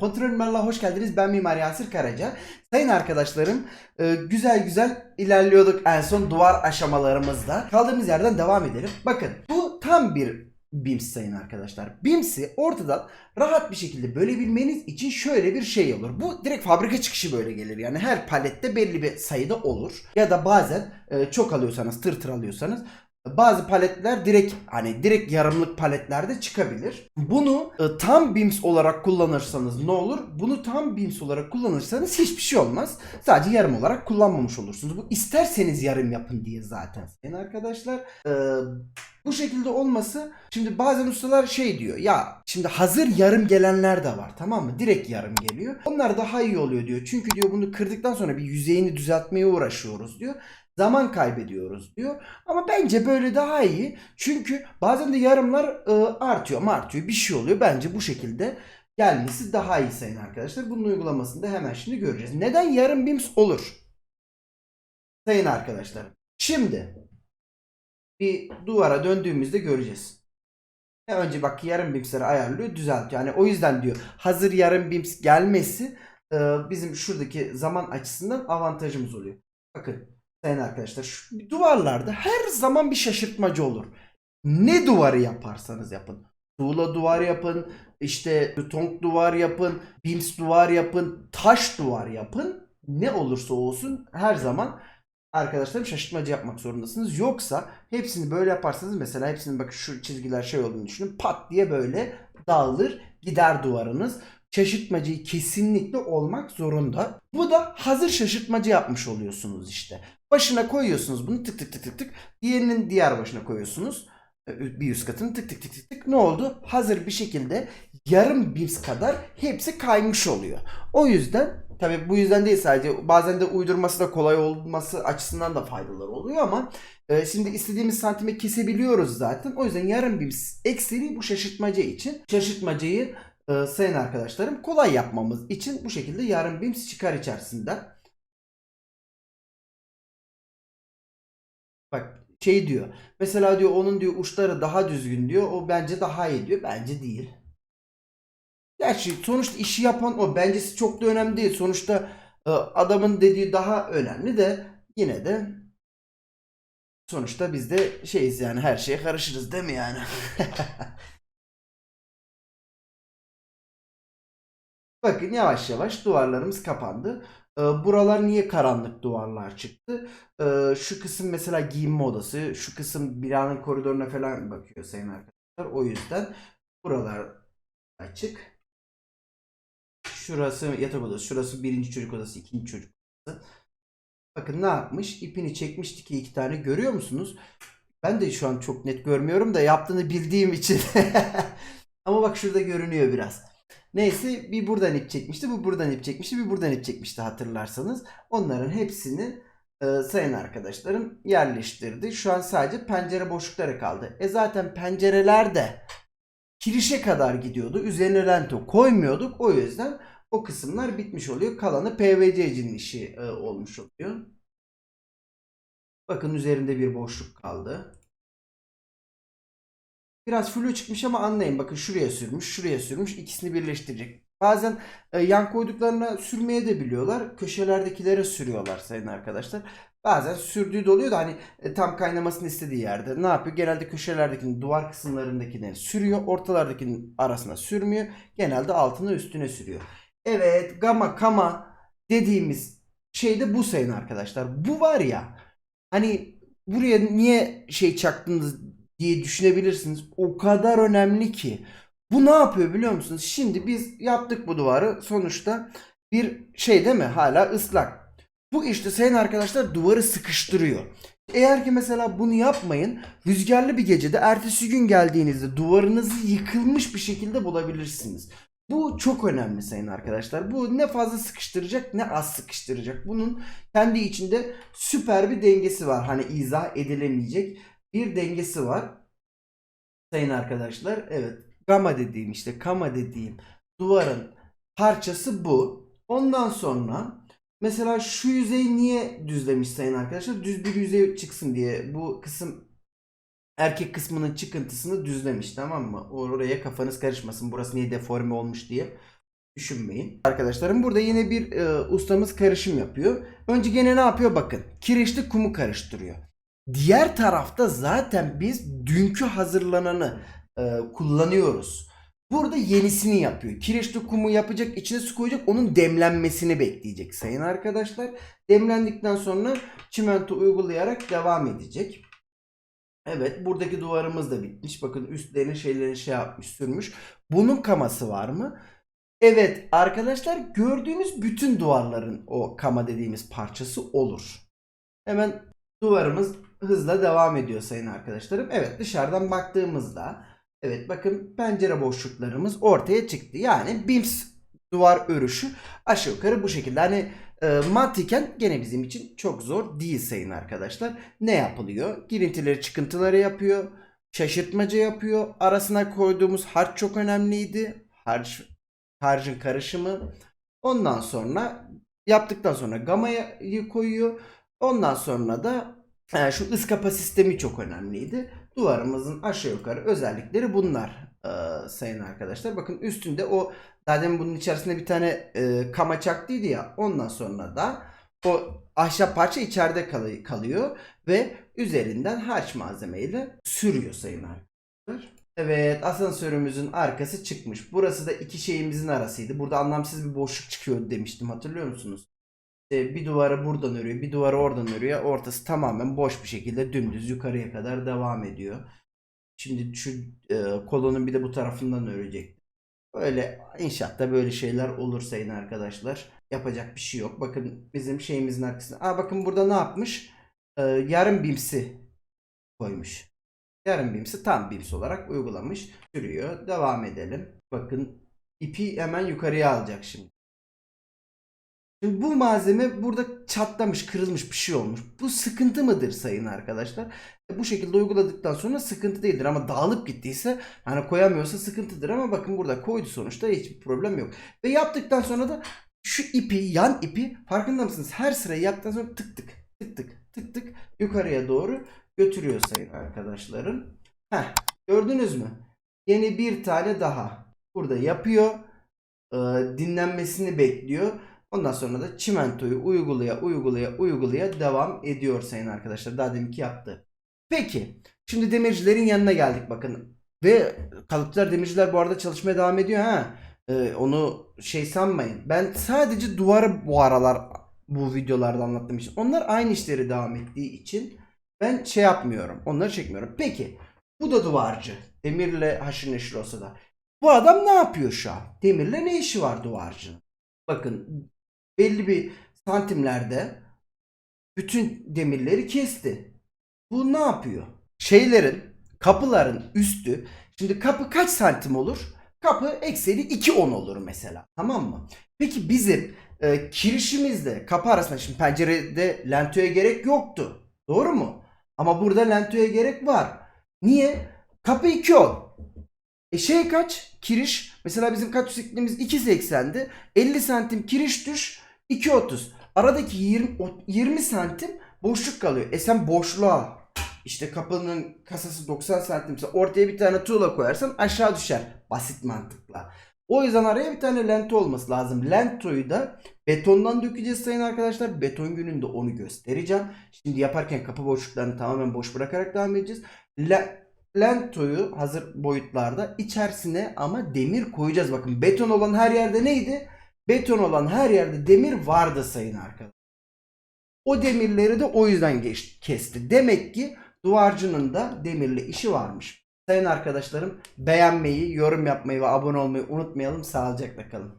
Kontrol Numara'la hoş geldiniz. Ben Mimar Yasir Karaca. Sayın arkadaşlarım e, güzel güzel ilerliyorduk en son duvar aşamalarımızda. Kaldığımız yerden devam edelim. Bakın bu tam bir BIMS sayın arkadaşlar. BIMS'i ortadan rahat bir şekilde bölebilmeniz için şöyle bir şey olur. Bu direkt fabrika çıkışı böyle gelir. Yani her palette belli bir sayıda olur. Ya da bazen e, çok alıyorsanız tır tır alıyorsanız bazı paletler direkt hani direkt yarımlık paletlerde çıkabilir. Bunu e, tam BIMS olarak kullanırsanız ne olur? Bunu tam BIMS olarak kullanırsanız hiçbir şey olmaz. Sadece yarım olarak kullanmamış olursunuz. Bu isterseniz yarım yapın diye zaten. Yani arkadaşlar e, bu şekilde olması şimdi bazen ustalar şey diyor ya şimdi hazır yarım gelenler de var tamam mı? Direkt yarım geliyor. Onlar daha iyi oluyor diyor. Çünkü diyor bunu kırdıktan sonra bir yüzeyini düzeltmeye uğraşıyoruz diyor. Zaman kaybediyoruz diyor. Ama bence böyle daha iyi. Çünkü bazen de yarımlar e, artıyor artıyor bir şey oluyor. Bence bu şekilde gelmesi daha iyi sayın arkadaşlar. Bunun uygulamasını da hemen şimdi göreceğiz. Neden yarım BIMS olur? Sayın arkadaşlar. Şimdi bir duvara döndüğümüzde göreceğiz. E, Önce bak yarım BIMS'leri ayarlıyor düzeltiyor. Yani o yüzden diyor hazır yarım BIMS gelmesi e, bizim şuradaki zaman açısından avantajımız oluyor. Bakın sayın arkadaşlar şu duvarlarda her zaman bir şaşırtmacı olur. Ne duvarı yaparsanız yapın. Tuğla duvar yapın, işte beton duvar yapın, BIMS duvar yapın, taş duvar yapın. Ne olursa olsun her zaman arkadaşlarım şaşırtmacı yapmak zorundasınız. Yoksa hepsini böyle yaparsanız mesela hepsinin bak şu çizgiler şey olduğunu düşünün. Pat diye böyle dağılır gider duvarınız. Şaşırtmacıyı kesinlikle olmak zorunda. Bu da hazır şaşırtmacı yapmış oluyorsunuz işte. Başına koyuyorsunuz bunu tık tık tık tık tık. Diğerinin diğer başına koyuyorsunuz. Ee, Bir üst katını tık tık tık tık tık. Ne oldu? Hazır bir şekilde yarım bims kadar hepsi kaymış oluyor. O yüzden tabi bu yüzden değil sadece bazen de uydurması da kolay olması açısından da faydalar oluyor ama e, şimdi istediğimiz santime kesebiliyoruz zaten. O yüzden yarım bims eksili bu şaşırtmaca için. Şaşırtmacayı e, sayın arkadaşlarım kolay yapmamız için bu şekilde yarım bims çıkar içerisinde. Bak şey diyor. Mesela diyor onun diyor uçları daha düzgün diyor. O bence daha iyi diyor. Bence değil. Gerçi sonuçta işi yapan o. Bencesi çok da önemli değil. Sonuçta e, adamın dediği daha önemli de yine de sonuçta biz de şeyiz yani her şeye karışırız değil mi yani? Bakın yavaş yavaş duvarlarımız kapandı. Ee, Buralar niye karanlık duvarlar çıktı? Ee, Şu kısım mesela giyinme odası, şu kısım binanın koridoruna falan bakıyor sayın arkadaşlar. O yüzden buralar açık. Şurası yatak odası, şurası birinci çocuk odası, ikinci çocuk odası. Bakın ne yapmış? İpini çekmişti ki iki tane görüyor musunuz? Ben de şu an çok net görmüyorum da yaptığını bildiğim için. Ama bak şurada görünüyor biraz. Neyse bir buradan ip çekmişti, bu buradan ip çekmişti, bir buradan ip çekmişti hatırlarsanız. Onların hepsini e, sayın arkadaşlarım yerleştirdi. Şu an sadece pencere boşlukları kaldı. E zaten pencereler de kirişe kadar gidiyordu. Üzerine lento koymuyorduk. O yüzden o kısımlar bitmiş oluyor. Kalanı PVC'cinin işi e, olmuş oluyor. Bakın üzerinde bir boşluk kaldı. Biraz flu çıkmış ama anlayın. Bakın şuraya sürmüş, şuraya sürmüş. İkisini birleştirecek. Bazen e, yan koyduklarına sürmeye de biliyorlar. Köşelerdekilere sürüyorlar sayın arkadaşlar. Bazen sürdüğü de da hani e, tam kaynamasını istediği yerde. Ne yapıyor? Genelde köşelerdekini, duvar kısımlarındakini sürüyor. Ortalardakinin arasına sürmüyor. Genelde altına üstüne sürüyor. Evet, gamma kama dediğimiz şey de bu sayın arkadaşlar. Bu var ya hani buraya niye şey çaktınız diye düşünebilirsiniz. O kadar önemli ki. Bu ne yapıyor biliyor musunuz? Şimdi biz yaptık bu duvarı. Sonuçta bir şey değil mi? Hala ıslak. Bu işte sayın arkadaşlar duvarı sıkıştırıyor. Eğer ki mesela bunu yapmayın, rüzgarlı bir gecede ertesi gün geldiğinizde duvarınızı yıkılmış bir şekilde bulabilirsiniz. Bu çok önemli sayın arkadaşlar. Bu ne fazla sıkıştıracak ne az sıkıştıracak. Bunun kendi içinde süper bir dengesi var. Hani izah edilemeyecek bir dengesi var. Sayın arkadaşlar evet gamma dediğim işte kama dediğim duvarın parçası bu. Ondan sonra mesela şu yüzeyi niye düzlemiş sayın arkadaşlar? Düz bir yüzey çıksın diye bu kısım erkek kısmının çıkıntısını düzlemiş tamam mı? Oraya kafanız karışmasın burası niye deforme olmuş diye. düşünmeyin. Arkadaşlarım burada yine bir e, ustamız karışım yapıyor. Önce gene ne yapıyor bakın. Kireçli kumu karıştırıyor. Diğer tarafta zaten biz dünkü hazırlananı e, kullanıyoruz. Burada yenisini yapıyor. Kireçli kumu yapacak, içine su koyacak, onun demlenmesini bekleyecek sayın arkadaşlar. Demlendikten sonra çimento uygulayarak devam edecek. Evet buradaki duvarımız da bitmiş. Bakın üstlerine şeyleri şey yapmış sürmüş. Bunun kaması var mı? Evet arkadaşlar gördüğünüz bütün duvarların o kama dediğimiz parçası olur. Hemen duvarımız hızla devam ediyor sayın arkadaşlarım. Evet dışarıdan baktığımızda evet bakın pencere boşluklarımız ortaya çıktı. Yani BIMS duvar örüşü aşağı yukarı bu şekilde. Hani e, mantıken gene bizim için çok zor değil sayın arkadaşlar. Ne yapılıyor? Girintileri çıkıntıları yapıyor. Şaşırtmaca yapıyor. Arasına koyduğumuz harç çok önemliydi. Harç, harcın karışımı. Ondan sonra yaptıktan sonra gamayı koyuyor. Ondan sonra da e, şu ıskapa sistemi çok önemliydi. Duvarımızın aşağı yukarı özellikleri bunlar e, sayın arkadaşlar. Bakın üstünde o zaten bunun içerisinde bir tane e, kama çaktıydı ya. Ondan sonra da o ahşap parça içeride kal- kalıyor ve üzerinden harç malzemeyle sürüyor sayın arkadaşlar. Evet asansörümüzün arkası çıkmış. Burası da iki şeyimizin arasıydı. Burada anlamsız bir boşluk çıkıyor demiştim hatırlıyor musunuz? İşte bir duvarı buradan örüyor, bir duvarı oradan örüyor. Ortası tamamen boş bir şekilde dümdüz yukarıya kadar devam ediyor. Şimdi şu e, kolonun bir de bu tarafından örecek. Böyle inşaatta böyle şeyler olur sayın arkadaşlar. Yapacak bir şey yok. Bakın bizim şeyimizin arkasında. Aa bakın burada ne yapmış? Ee, yarım bimsi koymuş. Yarım bimsi tam bims olarak uygulamış. Sürüyor. Devam edelim. Bakın ipi hemen yukarıya alacak şimdi. Şimdi bu malzeme burada çatlamış, kırılmış bir şey olmuş. Bu sıkıntı mıdır sayın arkadaşlar? Bu şekilde uyguladıktan sonra sıkıntı değildir ama dağılıp gittiyse hani koyamıyorsa sıkıntıdır ama bakın burada koydu sonuçta hiçbir problem yok. Ve yaptıktan sonra da şu ipi, yan ipi farkında mısınız? Her sırayı yaptıktan sonra tık tık tık tık tık tık yukarıya doğru götürüyor sayın arkadaşlarım. Heh, gördünüz mü? Yeni bir tane daha burada yapıyor. Ee, dinlenmesini bekliyor. Ondan sonra da çimentoyu uygulaya uygulaya uygulaya devam ediyor sayın arkadaşlar. Daha deminki yaptı. Peki. Şimdi demircilerin yanına geldik bakın. Ve kalıpçılar demirciler bu arada çalışmaya devam ediyor ha. Ee, onu şey sanmayın. Ben sadece duvarı bu aralar bu videolarda anlattığım için. Onlar aynı işleri devam ettiği için ben şey yapmıyorum. Onları çekmiyorum. Peki. Bu da duvarcı. Demirle haşır neşir olsa da. Bu adam ne yapıyor şu an? Demirle ne işi var duvarcının? Bakın belli bir santimlerde bütün demirleri kesti. Bu ne yapıyor? Şeylerin, kapıların üstü. Şimdi kapı kaç santim olur? Kapı ekseni 2.10 olur mesela. Tamam mı? Peki bizim e, kirişimizle kapı arasında şimdi pencerede lentoya gerek yoktu. Doğru mu? Ama burada lentoya gerek var. Niye? Kapı 2.10. E şey kaç? Kiriş. Mesela bizim kaç yüksekliğimiz 2.80'di. 50 santim kiriş düş. 2.30. Aradaki 20, o- 20 santim boşluk kalıyor. E sen boşluğa işte kapının kasası 90 santimse ortaya bir tane tuğla koyarsan aşağı düşer. Basit mantıkla. O yüzden araya bir tane lento olması lazım. Lentoyu da betondan dökeceğiz sayın arkadaşlar. Beton gününde onu göstereceğim. Şimdi yaparken kapı boşluklarını tamamen boş bırakarak devam edeceğiz. Le- lentoyu hazır boyutlarda içerisine ama demir koyacağız. Bakın beton olan her yerde neydi? Beton olan her yerde demir vardı sayın arkadaşlar. O demirleri de o yüzden geç, kesti. Demek ki duvarcının da demirle işi varmış. Sayın arkadaşlarım beğenmeyi, yorum yapmayı ve abone olmayı unutmayalım. Sağlıcakla kalın.